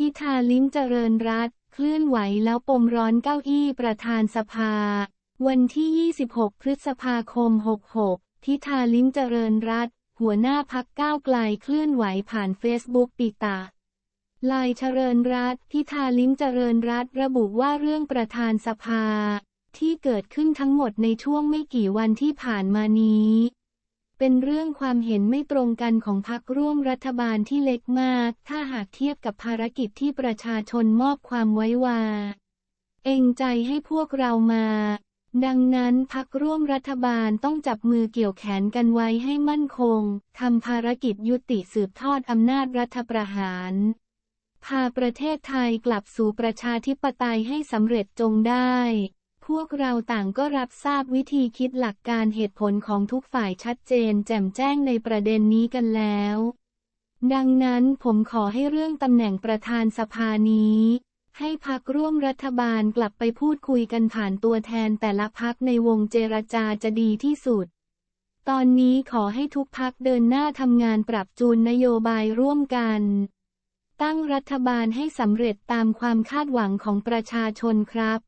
พิธาลิ้มเจริญรัตเคลื่อนไหวแล้วปมร้อนเก้าอี้ประธานสภา วันที่ 26 พฤษภาคม 66พิธาลิ้มเจริญรัตหัวหน้าพักก้าวไกลเคลื่อนไหวผ่านเฟซบุ๊กปิตาลายเจริญรัตน์พิธาลิ้มเจริญรัตระบุว่าเรื่องประธานสภา ที่เกิดขึ้นทั้งหมดในช่วงไม่กี่วันที่ผ่านมานี้ เป็นเรื่องความเห็นไม่ตรงกันของพรรคร่วมรัฐบาลที่เล็กมาก ถ้าหากเทียบกับภารกิจที่ประชาชนมอบความไว้วา เองใจให้พวกเรามา ดังนั้นพักร่วมรัฐบาลต้องจับมือเกี่ยวแขนกันไว้ให้มั่นคง ทำภารกิจยุติสืบทอดอำนาจรัฐประหาร พาประเทศไทยกลับสู่ประชาธิปไตยให้สำเร็จจงได้ พวกเราต่างก็รับทราบวิธีคิดหลักการเหตุผลของทุกฝ่ายชัดเจนแจ่มแจ้งในประเด็นนี้กันแล้ว ดังนั้นผมขอให้เรื่องตำแหน่งประธานสภานี้ ให้พักร่วมรัฐบาลกลับไปพูดคุยกันผ่านตัวแทนแต่ละพักในวงเจรจาจะดีที่สุด ตอนนี้ขอให้ทุกพักเดินหน้าทำงานปรับจูนนโยบายร่วมกัน ตั้งรัฐบาลให้สำเร็จตามความคาดหวังของประชาชนครับ